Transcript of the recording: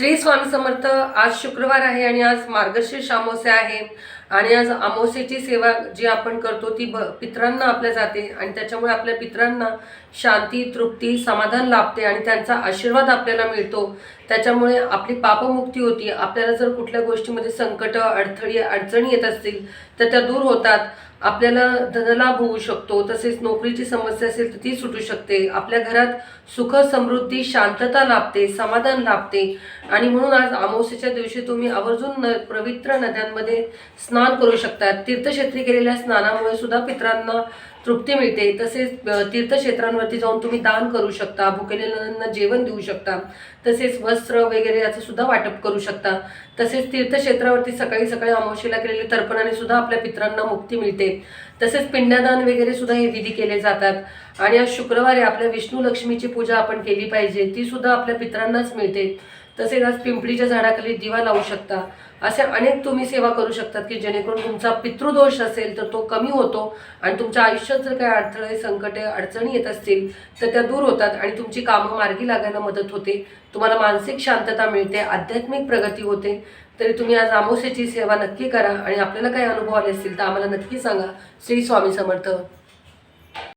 श्री स्वामी समर्थ आज शुक्रवार आहे आणि आज मार्गशीर्ष अमावस्या आहे. आणि आज आमोसेची सेवा जी आपण करतो ती ब पित्रांना आपल्या जाते आणि त्याच्यामुळे आपल्या पित्रांना शांती तृप्ती समाधान लाभते आणि त्यांचा आशीर्वाद आपल्याला मिळतो. त्याच्यामुळे आपली पापमुक्ती होती. आपल्याला जर कुठल्या गोष्टीमध्ये संकट अडथळी अडचणी येत असतील तर त्या दूर होतात. आपल्याला धनलाभ होऊ शकतो तसेच नोकरीची समस्या असेल तर ती सुटू शकते. आपल्या घरात सुख समृद्धी शांतता लाभते समाधान लाभते. आणि म्हणून आज अमावस्येच्या दिवशी तुम्ही आवर्जून न पवित्र नद्यांमध्ये स्नान करू शकता तीर्थक्षेत्री केलेल्या स्नानामुळे सुद्धा पित्रांना तृप्ती मिळते. तसेच तीर्थक्षेत्रांवरती जाऊन तुम्ही दान करू शकता भुकेलेल्यांना जेवण देऊ शकता. तसेच वस्त्र वगैरे याचं सुद्धा वाटप करू शकता. तसेच तीर्थक्षेत्रावरती सकाळी सकाळी अमावस्येला केलेले तर्पणाने सुद्धा आपल्या पित्रांना मुक्ती मिळते. तसेच पिंडदान वगैरे सुद्धा हे विधी केले जातात. आणि आज शुक्रवारी आपल्या विष्णू लक्ष्मीची पूजा आपण केली पाहिजे. ती सुद्धा आपल्या पित्रांनाच मिळते. तसेच आज पिंपळीच्या झाडाखाली दिवा लावू शकता. अशा अनेक तुम्ही सेवा करू शकतात की जेणेकरून तुमचा पितृदोष असेल तर तो कमी होतो आणि तुमच्या आयुष्यात जर काही अडथळे संकटे अडचणी येत असतील तर त्या दूर होतात आणि तुमची कामं मार्गी लागायला मदत होते. तुम्हाला मानसिक शांतता मिळते आध्यात्मिक प्रगती होते. तरी तुम्ही आज आमोसेची सेवा नक्की करा आणि आपल्याला काही अनुभव आले असतील तर आम्हाला नक्की सांगा. श्री स्वामी समर्थ.